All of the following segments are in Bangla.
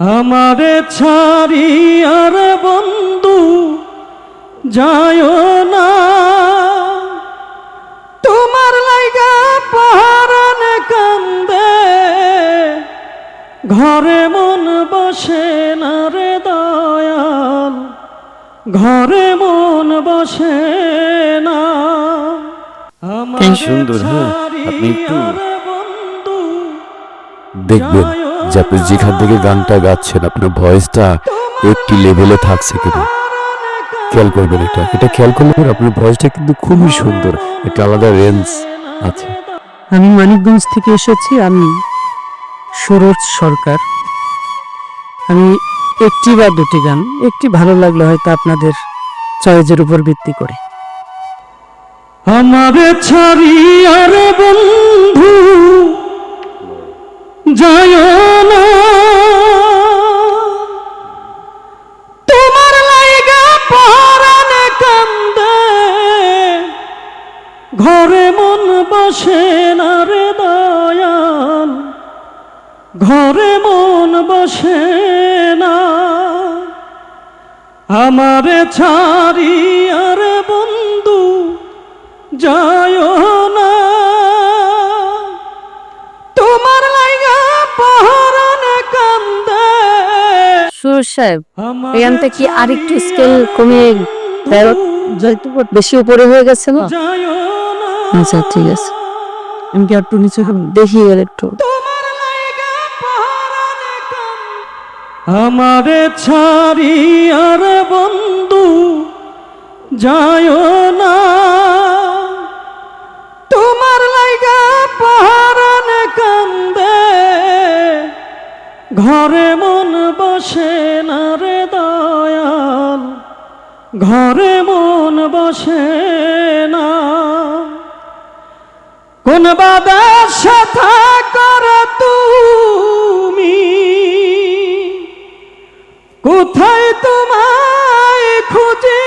আমারে ছাড়ি আর বন্ধু যায় না তোমার লাইগা পাহারানে কান্দে ঘরে মন বসে না রে দয়াল ঘরে মন বসে না সুন্দর, হ্যাঁ। আপনি একটু বন্ধু দেখবেন যে আপনি যেখান থেকে গানটা গাচ্ছেন আপনার ভয়েসটা একটি লেভেলে থাকছে কিনা? খেয়াল করবেন এটা। এটা খেয়াল করলে আপনার ভয়েসটা কিন্তু খুবই সুন্দর। একটা আলাদা রেঞ্জ আছে। আমি মানিকগঞ্জ থেকে এসেছি আমি সুরজ সরকার। আমি একটি বা দুটি গান একটি ভালো লাগলে হয়তো আপনাদের চয়েজের উপর ভিত্তি করে। আমারে ছাড়ি আর বন্ধু যায় না। তোমার লাইগা পরানে কান্দে। ঘরে মন বসে না রে দয়াল। ঘরে মন বসে না। আমারে ছাড়ি আর বন্ধু যায় সুরজ সাহেব আমারে এখানটা কি আরেকটু স্কেল কমিয়ে বেশি উপরে হয়ে গেছে না? আচ্ছা ঠিক আছে। আমি কি একটু নিচে দেখি আর একটু। আমারে ছাড়ি আর বন্ধু যায় না। তোমার লাইগা পাহারানে কান্দে ঘরে মন বসে না রে দয়াল, ঘরে মন বসে না। কোন বাদার সাথা কর তুমি? কোথায় তোমায় খুঁজি?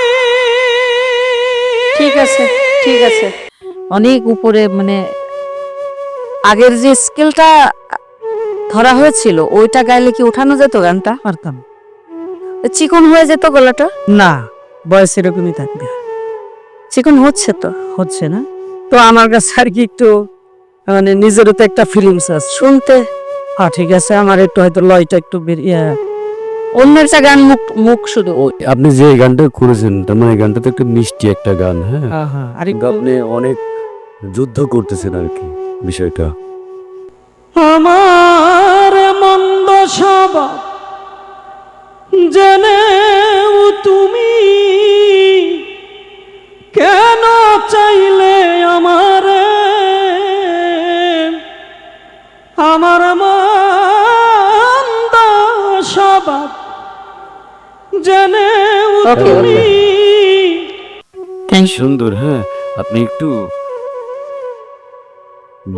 ঠিক আছে ঠিক আছে। অনেক উপরে মানে আগের যে স্কেলটা ধরা হয়েছিল। ওইটা গাইলে কি উঠানো যেত গানটা? পারতাম। চিকন হয়ে যেত গলাটা? না বয়স এরকমই থাকবে। চিকন হচ্ছে তো। হচ্ছে না। তো আমার কাছে আর কি একটু মানে নিজেরও তো একটা ফিলিংস আছে। শুনতে। হ্যাঁ ঠিক আছে আমার একটু হয়তো লয়টা একটু বেরিয়ে অন্যের চা গান মুখ মুখ শুধু আপনি যে গানটা করেছেন তার মানে এই গানটা তো একটা মিষ্টি একটা গান হ্যাঁ? হ্যাঁ হ্যাঁ আর আপনি অনেক যুদ্ধ করতেছেন আর কি বিষয়টা। আমার আমার মন্দ স্বভাব তুমি সুন্দর হ্যাঁ? আপনি একটু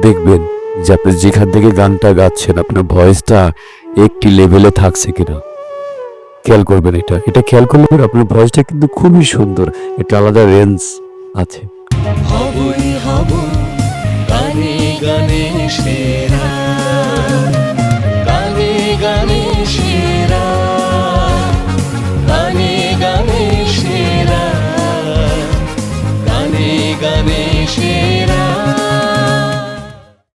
দেখবেন যে আপনি যেখান থেকে গানটা গাচ্ছেন আপনার ভয়েসটা একটি লেভেলে থাকছে কিনা। খেয়াল করবেন এটা। এটা খেয়াল করলে পরে আপনার ভয়েসটা কিন্তু খুবই সুন্দর। একটা আলাদা রেঞ্জ আছে। হবই হব গানে গানে সে